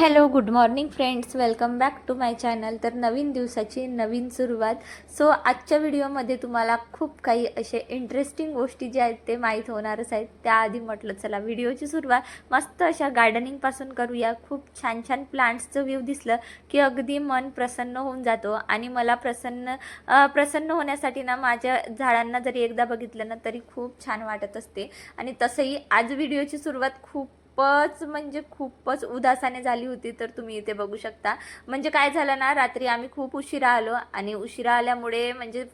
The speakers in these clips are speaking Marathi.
Hello good morning friends. Welcome back to my channel. तर नवीन दिवसाची नवीन सुरुवात. सो आजच्या व्हिडिओमध्ये तुम्हाला खूप काही असे इंटरेस्टिंग गोष्टी ज्या आहेत ते माहीत होणारच आहेत. त्याआधी म्हटलं चला व्हिडिओची सुरुवात. मस्त अशा गार्डनिंगपासून करूया. खूप छान छान प्लांट्सचं व्ह्यू दिसलं की अगदी मन प्रसन्न होऊन जातो. आणि मला प्रसन्न प्रसन्न होण्यासाठी ना माझ्या झाडांना जरी एकदा बघितलं ना तरी खूप छान वाटत असते. आणि तसंही आज व्हिडिओची सुरुवात खूप खूपच म्हणजे खूपच उदासाने झाली होती तर तुम्ही इथे बघू शकता. म्हणजे काय झालं ना रात्री आम्ही खूप उशिरा आलो आणि उशिरा आल्यामुळे म्हणजे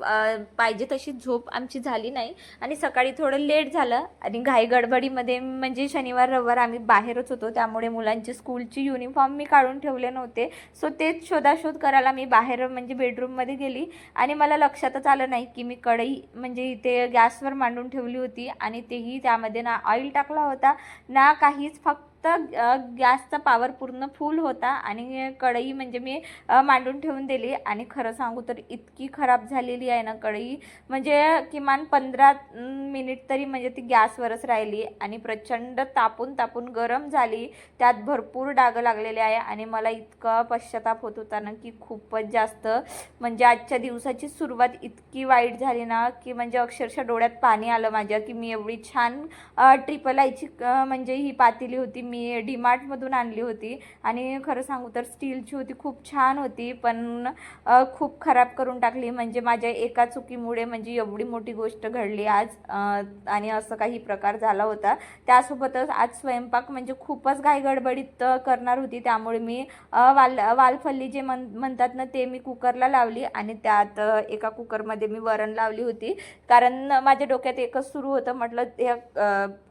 पाहिजे तशी झोप आमची झाली नाही. आणि सकाळी थोडं लेट झालं आणि घाई गडबडीमध्ये म्हणजे शनिवार रविवार आम्ही बाहेरच होतो. त्यामुळे मुलांची स्कूलची युनिफॉर्म मी काढून ठेवले नव्हते. सो तेच शोधाशोध करायला मी बाहेर म्हणजे बेडरूममध्ये गेली. आणि मला लक्षातच आलं नाही की मी कढई म्हणजे इथे गॅसवर मांडून ठेवली होती आणि तेही त्यामध्ये ना ऑइल टाकला होता. ना काहीच फक्त अ, गॅसचा पावर पूर्ण फुल होता आणि कढई म्हणजे मी मांडून ठेवून दिली. आणि खरं सांगू तर इतकी खराब झालेली आहे ना कढई. म्हणजे किमान पंधरा मिनिट तरी म्हणजे ती गॅसवरच राहिली आणि प्रचंड तापून तापून गरम झाली. त्यात भरपूर डाग लागलेले आहे आणि मला इतका पश्चाताप होत होता ना की खूपच जास्त. म्हणजे आजच्या दिवसाची सुरुवात इतकी वाईट झाली ना की म्हणजे अक्षरशः डोळ्यात पाणी आलं माझ्या की मी एवढी छान ट्रिपल आयची म्हणजे ही पातेली होती. मी मी डीमार्टमधून आणली होती. आणि खरं सांगू तर स्टीलची होती खूप छान होती. पण खूप खराब करून टाकली. म्हणजे माझ्या एका चुकीमुळे म्हणजे एवढी मोठी गोष्ट घडली आज आणि असं काही प्रकार झाला होता. त्यासोबतच आज स्वयंपाक म्हणजे खूपच घाईगडबडीत करणार होती. त्यामुळे मी वाल वालफल्ली जे म्हण म्हणतात ना ते मी कुकरला लावली. आणि त्यात एका कुकरमध्ये मी वरण लावली होती. कारण माझ्या डोक्यात एकच सुरू होतं. म्हटलं ते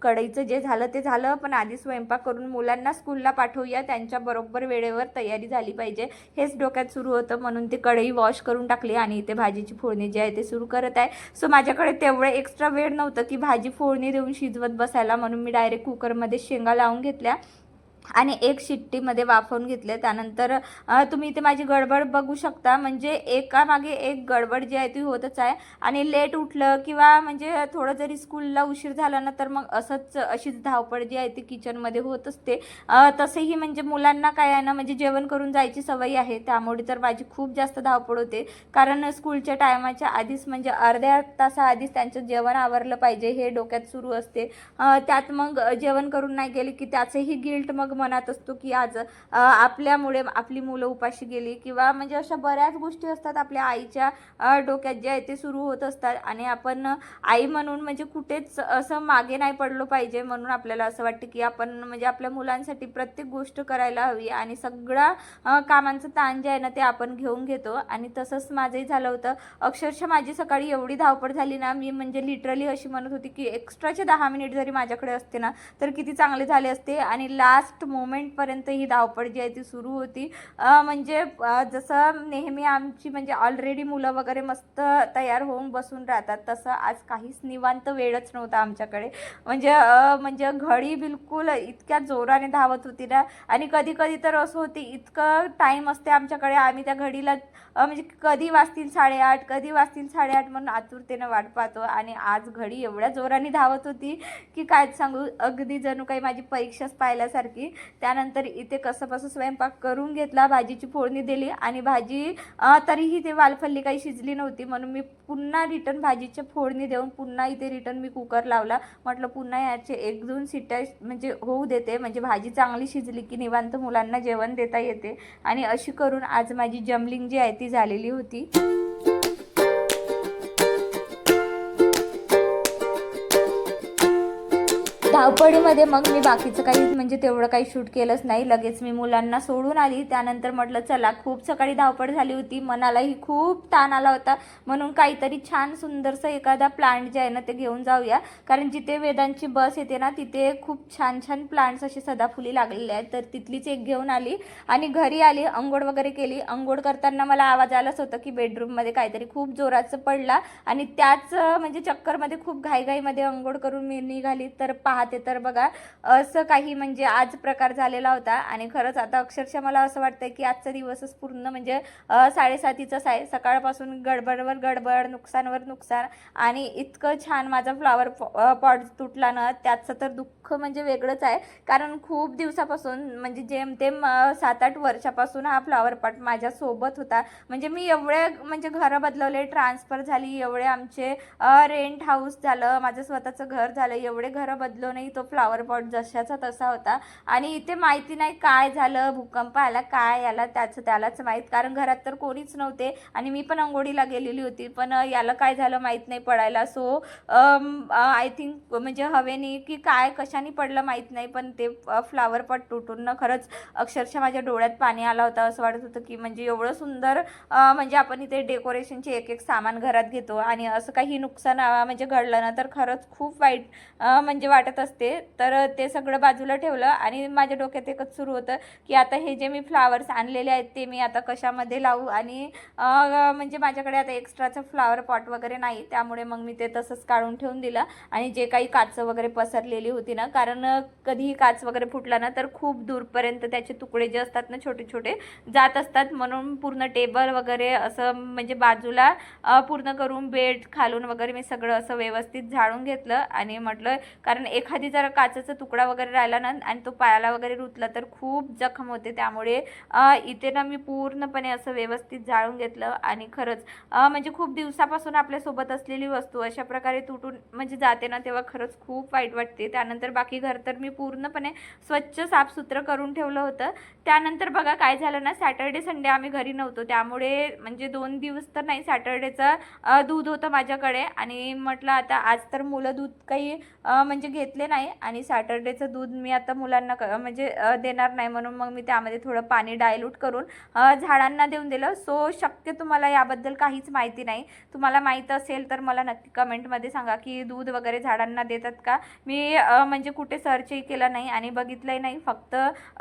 कढईचं जे झालं ते झालं. पण आधी स्वयंपाक करून करून मुलांना स्कूलला पाठवूया त्यांच्या बरोबर वेळेवर तयारी झाली पाहिजे. हेच डोक्यात सुरू होतं म्हणून ते कढई वॉश करून टाकली आणि इथे भाजीची फोडणी जी आहे ते सुरू करत आहे. सो माझ्याकडे तेवढं एक्स्ट्रा वेळ नव्हतं की भाजी फोडणी देऊन शिजवत बसायला म्हणून मी डायरेक्ट कुकरमध्ये शेंगा लावून घेतल्या. आणि एक शिट्टीमध्ये वाफवून घेतले. त्यानंतर तुम्ही इथे माझी गडबड बघू शकता. म्हणजे एकामागे एक गडबड जी आहे ती होतच आहे. आणि लेट उठलं किंवा म्हणजे थोडं जरी स्कूलला उशीर झाला ना तर मग असंच अशीच धावपळ जी आहे ती किचनमध्ये होत असते तसेही म्हणजे मुलांना काय आहे ना म्हणजे जेवण करून जायची सवय आहे. त्यामुळे तर माझी खूप जास्त धावपळ होते. कारण स्कूलच्या टायमाच्या आधीच म्हणजे अर्ध्या तासाआधीच त्यांचं जेवण आवरलं पाहिजे. हे डोक्यात सुरू असते. त्यात मग जेवण करून नाही गेले की त्याचेही गिल्ट मग मनात असतो की आज आपल्यामुळे आपली मुलं उपाशी गेली किंवा म्हणजे अशा बऱ्याच गोष्टी असतात आपल्या आईच्या डोक्यात जे आहे ते सुरू होत असतात आणि आपण आई म्हणून म्हणजे कुठेच असं मागे नाही पडलो पाहिजे म्हणून आपल्याला असं वाटतं की आपण म्हणजे आपल्या मुलांसाठी प्रत्येक गोष्ट करायला हवी आणि सगळा कामांचं ताण जे आहे ना ते आपण घेऊन घेतो आणि तसंच माझंही झालं होतं. अक्षरशः माझी सकाळी एवढी धावपळ झाली ना मी म्हणजे लिटरली अशी म्हणत होती की एक्स्ट्राचे दहा मिनिट जरी माझ्याकडे असते ना तर किती चांगले झाले असते आणि लास्ट मोमेंटपर्यंत ही धावपळ जी आहे ती सुरू होती. म्हणजे जसं नेहमी आमची म्हणजे ऑलरेडी मुलं वगैरे मस्त तयार होऊन बसून राहतात तसं आज काहीच निवांत वेळच नव्हता आमच्याकडे. म्हणजे म्हणजे घडी बिलकुल इतक्या जोराने धावत होती ना. आणि कधी कधी तर असं होती इतकं टाईम असते आमच्याकडे आम्ही त्या घडीला म्हणजे कधी वाजतील साडेआठ कधी वाजतील साडेआठ म्हणून आतुरतेनं वाट पाहतो. आणि आज घडी एवढ्या जोराने धावत होती की काय सांगू अगदी जणू काही माझी परीक्षाच पाहिल्यासारखी. त्यानंतर इथे कसं स्वयंपाक करून घेतला भाजीची फोडणी दिली आणि भाजी तरीही ते वालफल्ली काही शिजली नव्हती. म्हणून मी पुन्हा रिटर्न भाजीची फोडणी देऊन पुन्हा इथे रिटर्न मी कुकर लावला. म्हटलं पुन्हा याचे एक दोन सिट्या म्हणजे होऊ देते. म्हणजे भाजी चांगली शिजली की निवांत मुलांना जेवण देता येते. आणि अशी करून आज माझी जमलिंग जी आहे ती झालेली होती. धावपळीमध्ये मग मी बाकीचं काही म्हणजे तेवढं काही शूट केलंच नाही. लगेच मी मुलांना सोडून आली. त्यानंतर म्हटलं चला खूप सकाळी धावपळ झाली होती. मनालाही खूप ताण आला होता. म्हणून काहीतरी छान सुंदरसं एखादा प्लांट जे आहे ना ते घेऊन जाऊया. कारण जिथे वेदांची बस येते ना तिथे खूप छान छान प्लांट्स असे सदाफुली लागलेले आहेत. तर तिथलीच एक घेऊन आली आणि घरी आली अंघोळ वगैरे केली. अंघोळ करताना मला आवाज आलाच होता की बेडरूममध्ये काहीतरी खूप जोराचं पडला आणि त्याच म्हणजे चक्करमध्ये खूप घाईघाईमध्ये अंघोळ करून मी निघाली. तर पाहत ते तर बघा असं काही म्हणजे आज प्रकार झालेला होता. आणि खरंच आता अक्षरशः मला असं वाटतं की आजचा दिवसच पूर्ण म्हणजे साडेसातीचाच आहे सकाळपासून गडबडवर गडबड नुकसानवर नुकसान आणि इतकं छान माझा फ्लावर पॉट तुटला ना त्याचं तर दुःख म्हणजे वेगळंच आहे. कारण खूप दिवसापासून म्हणजे जेमतेम सात आठ वर्षापासून हा फ्लावर पॉट माझ्यासोबत होता. म्हणजे मी एवढे म्हणजे घरं बदलवले ट्रान्सफर झाली एवढे आमचे रेंट हाऊस झालं माझं स्वतःचं घर झालं एवढे घरं नाही तो फ्लावर पॉट जशाचा तसा होता. आणि इथे माहिती नाही काय झालं भूकंप आला काय आला त्याचं त्यालाच माहीत. कारण घरात तर कोणीच नव्हते. आणि मी पण अंघोळीला गेलेली होती. पण याला काय झालं माहीत नाही पडायला. सो आय थिंक म्हणजे हवेनी की काय कशाने पडलं माहीत नाही. पण ते फ्लावर पॉट तुटून ना खरंच अक्षरशः माझ्या डोळ्यात पाणी आलं होतं. असं वाटत होतं की म्हणजे एवढं सुंदर म्हणजे आपण इथे डेकोरेशनचे एक एक सामान घरात घेतो. आणि असं काही नुकसान म्हणजे घडलं ना तर खरंच खूप वाईट म्हणजे वाटत असते तर ते सगळं बाजूला ठेवलं आणि माझ्या डोक्यात एकच सुरू होतं की आता हे जे मी फ्लावर्स आणलेले आहेत ते मी आता कशामध्ये लावू? आणि म्हणजे माझ्याकडे आता एक्स्ट्राचं फ्लावर पॉट वगैरे नाही त्यामुळे मग मी ते तसंच काढून ठेवून दिलं. आणि जे काही काच वगैरे पसरलेली होती ना कारण कधीही काच वगैरे फुटला ना तर खूप दूरपर्यंत त्याचे तुकडे जे असतात ना छोटे छोटे जात असतात. म्हणून पूर्ण टेबल वगैरे असं म्हणजे बाजूला पूर्ण करून बेड खालून वगैरे मी सगळं असं व्यवस्थित झाडून घेतलं. आणि म्हटलं कारण एखादं जरा काचेचा तुकडा वगैरे राहिला ना आणि तो पायाला वगैरे रुतला तर खूप जखम होते. त्यामुळे इथे ना मी पूर्णपणे असं व्यवस्थित जाळून घेतलं आणि खरंच म्हणजे खूप दिवसापासून आपल्यासोबत असलेली वस्तू अशा प्रकारे तुटून म्हणजे जाते ना तेव्हा खरंच खूप वाईट वाटते. त्यानंतर बाकी घर तर मी पूर्णपणे स्वच्छ साफसुथरं करून ठेवलं होतं. त्यानंतर बघा काय झालं ना सॅटर्डे संडे आम्ही घरी नव्हतो. त्यामुळे म्हणजे दोन दिवस तर नाही सॅटर्डेचं दूध होतं माझ्याकडे आणि म्हटलं आता आज तर मुलं दूध काही म्हणजे घेतले नाही आणि सॅटर्डेचं दूध मी आता मुलांना क- म्हणजे देणार नाही म्हणून मग मी त्यामध्ये थोडं पाणी डायल्यूट करून झाडांना देऊन दिलं. सो शक्य तुम्हाला याबद्दल काहीच माहिती नाही. तुम्हाला माहीत असेल तर मला नक्की कमेंटमध्ये सांगा की दूध वगैरे झाडांना देतात का? मी म्हणजे कुठे सर्चही केलं नाही आणि बघितलंही नाही. फक्त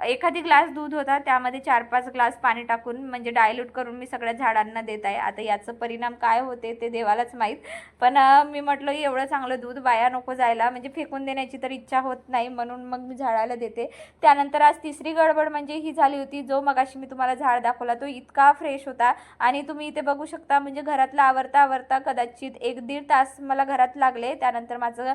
एखादी ग्लास दूध होता त्यामध्ये चार पाच ग्लास पाणी टाकून म्हणजे डायल्यूट करून मी सगळ्या झाडांना देत आहे. आता याचं परिणाम काय होते ते देवालाच माहीत. पण मी म्हटलं एवढं चांगलं दूध वाया नको जायला. म्हणजे फेकून देण्याची तर इच्छा होत नाही म्हणून मग मी झाडाला देते. त्यानंतर आज तिसरी गडबड म्हणजे ही झाली होती जो मगाशी मी तुम्हाला झाड दाखवला तो इतका फ्रेश होता आणि तुम्ही इथे बघू शकता म्हणजे घरातला आवरता आवरता कदाचित एक दीड तास मला घरात लागले. त्यानंतर माझं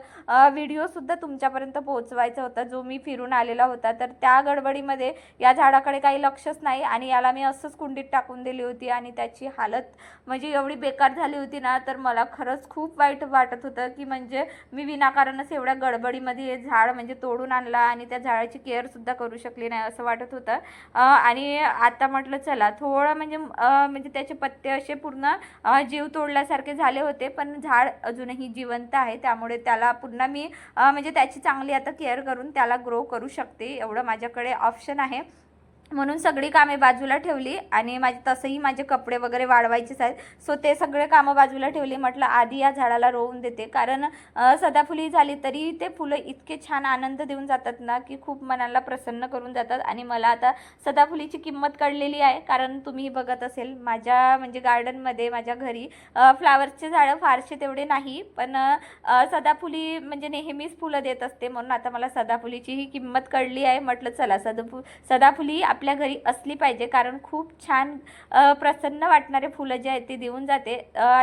व्हिडिओसुद्धा तुमच्यापर्यंत पोहोचवायचा होता. जो मी फिरून आलेला होता. तर त्या गडबडीमध्ये या झाडाकडे काही लक्षच नाही आणि याला मी असंच कुंडीत टाकून दिली होती आणि त्याची हालत म्हणजे एवढी बेकार झाली होती ना तर मला खरंच खूप वाईट वाटत होतं की म्हणजे मी विनाकारणच एवढ्या गडबडीमध्ये हे झाड म्हणजे तोडून आणला आणि त्या झाडाची केअरसुद्धा करू शकली नाही असं वाटत होतं. आणि आता म्हटलं चला थोडं म्हणजे म्हणजे त्याचे पत्ते असे पूर्ण जीव तोडल्यासारखे झाले होते पण झाड अजूनही जिवंत आहे. त्यामुळे त्याला पुन्हा मी म्हणजे त्याची चांगली आता केअर करून त्याला ग्रो करू शकते एवढं माझ्याकडे ऑप्शन आहे. म्हणून सगळी कामे बाजूला ठेवली आणि माझे तसंही माझे कपडे वगैरे वाढवायचेच आहेत. सो ते सगळे कामं बाजूला ठेवली. म्हटलं आधी या झाडाला रोवून देते. कारण सदाफुली झाली तरी ते फुलं इतके छान आनंद देऊन जातात ना की खूप मनाला प्रसन्न करून जातात. आणि मला आता सदाफुलीची किंमत कळलेली आहे. कारण तुम्ही बघत असेल माझ्या म्हणजे गार्डनमध्ये माझ्या घरी फ्लावर्सचे झाडं फारसे तेवढे नाही. पण सदाफुली म्हणजे नेहमीच फुलं देत असते. म्हणून आता मला सदाफुलीची ही किंमत कळली आहे. म्हटलं चला सदाफु सदाफुली आपल्या घरी असली पाहिजे कारण खूप छान प्रसन्न वाटणारे फुलं जे आहेत ते देऊन जाते.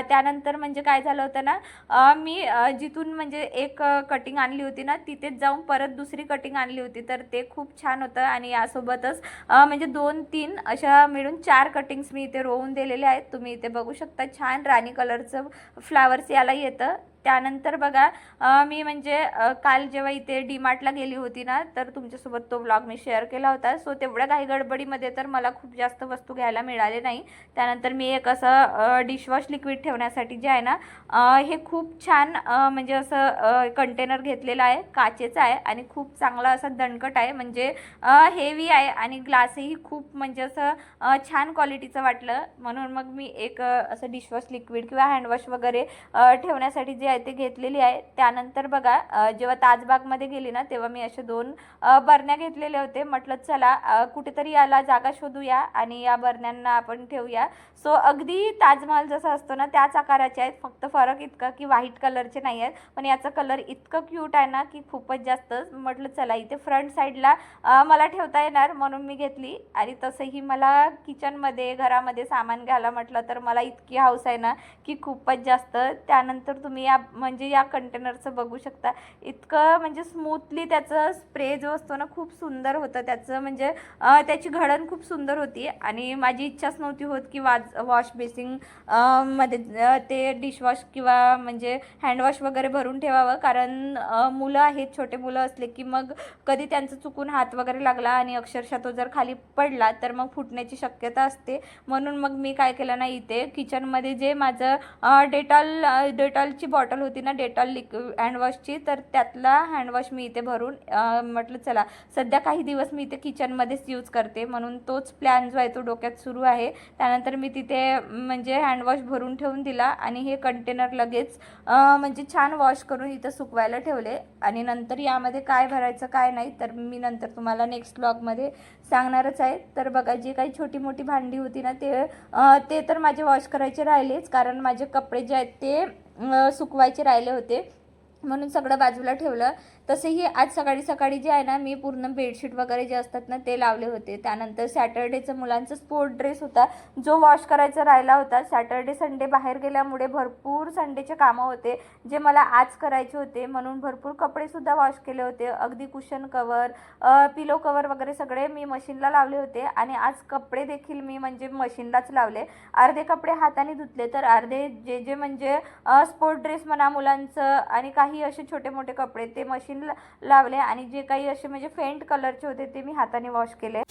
त्यानंतर म्हणजे काय झालं होतं ना मी जिथून म्हणजे एक कटिंग आणली होती ना तिथेच जाऊन परत दुसरी कटिंग आणली होती. तर ते खूप छान होतं आणि यासोबतच म्हणजे दोन तीन अशा मिळून चार कटिंग्स मी इथे रोवून दिलेले आहेत. तुम्ही इथे बघू शकता छान राणी कलरचं फ्लावर्स याला येतं. त्यानंतर बघा मी म्हणजे काल जेव्हा इथे डीमार्टला गेली होती ना तर तुमच्यासोबत तो व्लॉग मी शेअर केला होता. सो तेवढ्या काही गडबडीमध्ये तर मला खूप जास्त वस्तू घ्यायला मिळाले नाही. त्यानंतर मी एक असं डिशवॉश लिक्विड ठेवण्यासाठी जे आहे ना हे खूप छान म्हणजे असं कंटेनर घेतलेलं आहे काचेचं आहे आणि खूप चांगला असा दणकट आहे. म्हणजे हेवी आहे आणि ग्लासही खूप म्हणजे असं छान क्वालिटीचं वाटलं. म्हणून मग मी एक असं डिशवॉश लिक्विड किंवा हँडवॉश वगैरे ठेवण्यासाठी जे आहे ते घेतलेली आहे. त्यानंतर बघा जेव्हा ताजबागमध्ये गेली ना तेव्हा मी असे दोन बरण्या घेतलेले होते म्हटलं चला कुठेतरी याला जागा शोधूया आणि या बरण्यांना आपण ठेवूया. सो अगदी ताजमहल जसा असतो ना त्याच आकाराचे आहेत. फक्त फरक इतका की व्हाईट कलरचे नाही आहेत. पण याचा कलर इतकं क्यूट आहे ना की खूपच जास्त. म्हटलं चला इथे फ्रंट साईडला मला ठेवता येणार म्हणून मी घेतली. आणि तसंही मला किचनमध्ये घरामध्ये सामान घ्यायला म्हटलं तर मला इतकी हाऊस आहे ना की खूपच जास्त. त्यानंतर तुम्ही या म्हणजे या कंटेनरचं बघू शकता. इतकं म्हणजे स्मूथली त्याचं स्प्रे जो असतो ना खूप सुंदर होतं. त्याचं म्हणजे त्याची घडण खूप सुंदर होती. आणि माझी इच्छाच नव्हती होत की वाज वॉश बेसिंगमध्ये ते डिशवॉश किंवा म्हणजे हँडवॉश वगैरे भरून ठेवावं. कारण मुलं आहेत छोटे मुलं असले की मग कधी त्यांचं चुकून हात वगैरे लागला आणि अक्षरशः तो जर खाली पडला तर मग फुटण्याची शक्यता असते. म्हणून मग मी काय केलं ना इथे किचनमध्ये जे माझं डेटॉल डेटॉलची बॉटल होती ना डेटॉल लिक्विड हँडवॉशची तर त्यातला हँडवॉश मी इथे भरून म्हटलं चला सध्या काही दिवस मी इथे किचनमध्येच यूज करते म्हणून तोच प्लॅन जो आहे तो डोक्यात सुरू आहे. त्यानंतर मी तिथे म्हणजे हँडवॉश भरून ठेवून दिला आणि हे कंटेनर लगेच म्हणजे छान वॉश करून इथं सुकवायला ठेवले. आणि नंतर यामध्ये काय भरायचं काय नाही तर मी नंतर तुम्हाला नेक्स्ट ब्लॉगमध्ये सांगणारच आहे तर बघा जे काही छोटी मोठी भांडी होती ना ते ते तर माझे वॉश करायचे राहिलेच. कारण माझे कपडे जे आहेत ते सुकवायचे राहिले होते. म्हणून सगळं बाजूला ठेवलं. तसेही आज सकाळी सकाळी जे आहे ना मी पूर्ण बेडशीट वगैरे जे असतात ना ते लावले होते. त्यानंतर सॅटर्डेचं मुलांचा स्पोर्ट ड्रेस होता. जो वॉश करायचा राहिला होता. सॅटर्डे संडे बाहेर गेल्यामुळे भरपूर संडेचे कामं होते. जे मला आज करायचे होते. म्हणून भरपूर कपडेसुद्धा वॉश केले होते. अगदी कुशन कवर पिलो कवर वगैरे सगळे मी मशीनला लावले होते. आणि आज कपडे देखील मी म्हणजे मशीनलाच लावले. अर्धे कपडे हाताने धुतले तर अर्धे जे जे म्हणजे स्पोर्ट ड्रेस म्हणा मुलांचं आणि काही असे छोटे मोठे कपडे ते मशीन लावले आणि जे काही असे म्हणजे फेंट कलरचे होते ते मी हाताने वॉश केले.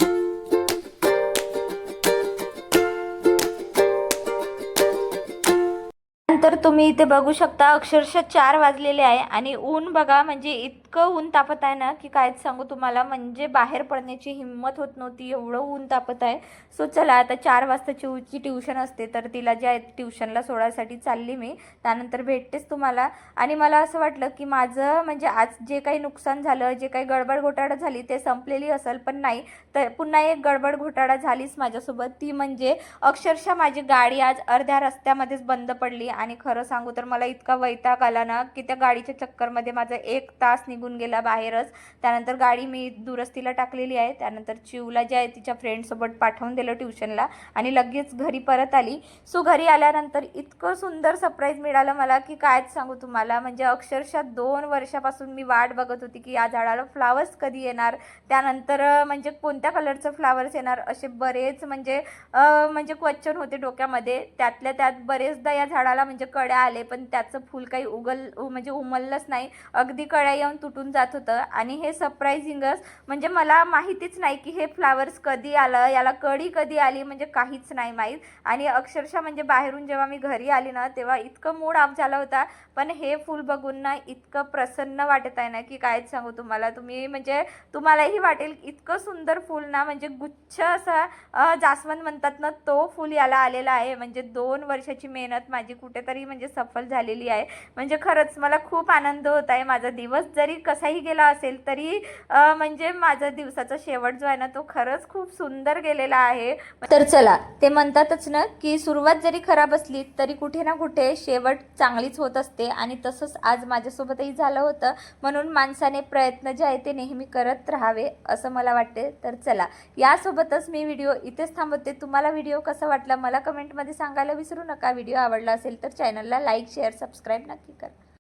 नंतर तुम्ही इथे बघू शकता अक्षरशः चार वाजलेले आहे आणि ऊन बघा म्हणजे इतकं ऊन तापत आहे ना की कायच सांगू तुम्हाला म्हणजे बाहेर पडण्याची हिंमत होत नव्हती एवढं ऊन तापत आहे. सो चला आता चार वाजता चिवची ट्युशन असते तर तिला जे ट्युशनला सोडायसाठी चालली मी. त्यानंतर भेटतेच तुम्हाला. आणि मला असं वाटलं की माझं म्हणजे आज जे काही नुकसान झालं जे काही गडबड घोटाळा झाली ते संपलेली असेल पण नाही. तर पुन्हा एक गडबड घोटाळा झालीच माझ्यासोबत. ती म्हणजे अक्षरशः माझी गाडी आज अर्ध्या रस्त्यामध्येच बंद पडली आणि खरं सांगू तर मला इतका वैताग आला ना की त्या गाडीच्या चक्करमध्ये माझा एक तास निघून गेला बाहेरच. त्यानंतर गाडी मी दुरस्तीला टाकलेली आहे. त्यानंतर चिवला जे आहे तिच्या फ्रेंडसोबत पाठवून दिलं ट्युशनला आणि लगेच घरी परत आली. सो घरी आल्यानंतर इतकं सुंदर सरप्राईज मिळालं मला की कायच सांगू तुम्हाला? म्हणजे अक्षरशः दोन वर्षापासून मी वाट बघत होती की या झाडाला फ्लावर्स कधी येणार? त्यानंतर म्हणजे कोणत्या कलरचं फ्लावर्स येणार? असे बरेच म्हणजे म्हणजे क्वेश्चन होते डोक्यामध्ये. त्यातल्या त्यात बरेचदा या झाडाला म्हणजे म्हणजे कड्या आले पण त्याचं फूल काही उगल उ- म्हणजे उमललंच नाही. अगदी कड्या येऊन तुटून जात होतं. आणि हे सरप्राईझिंगच म्हणजे मला माहितीच नाही की हे फ्लावर्स कधी आलं याला कडी कधी आली म्हणजे काहीच नाही माहीत. आणि अक्षरशः म्हणजे बाहेरून जेव्हा मी घरी आली ना तेव्हा इतकं मूड ऑफ झाला होता. पण हे फूल बघून ना इतकं प्रसन्न वाटत आहे ना की कायच सांगू तुम्हाला. तुम्ही म्हणजे तुम्हालाही वाटेल इतकं सुंदर फूल ना म्हणजे गुच्छ असा जास्वंद म्हणतात ना तो फूल याला आलेला आहे. म्हणजे दोन वर्षाची मेहनत माझी कुठे कुठेतरी म्हणजे सफल झालेली आहे. म्हणजे खरंच मला खूप आनंद होत आहे. माझा दिवस जरी कसाही गेला असेल तरी म्हणजे माझा दिवसाचा शेवट जो आहे ना तो खरंच खूप सुंदर गेलेला आहे. तर चला ते म्हणतातच ना की सुरुवात जरी खराब असली तरी कुठे ना कुठे शेवट चांगलीच होत असते आणि तसंच आज माझ्यासोबतही झालं होतं. म्हणून माणसाने प्रयत्न जे आहे ते नेहमी करत राहावे असं मला वाटते. तर चला यासोबतच मी व्हिडिओ इथेच थांबवते. तुम्हाला व्हिडिओ कसा वाटला मला कमेंटमध्ये सांगायला विसरू नका. व्हिडिओ आवडला असेल तर चॅनलला लाईक शेअर सबस्क्राईब नक्की करा.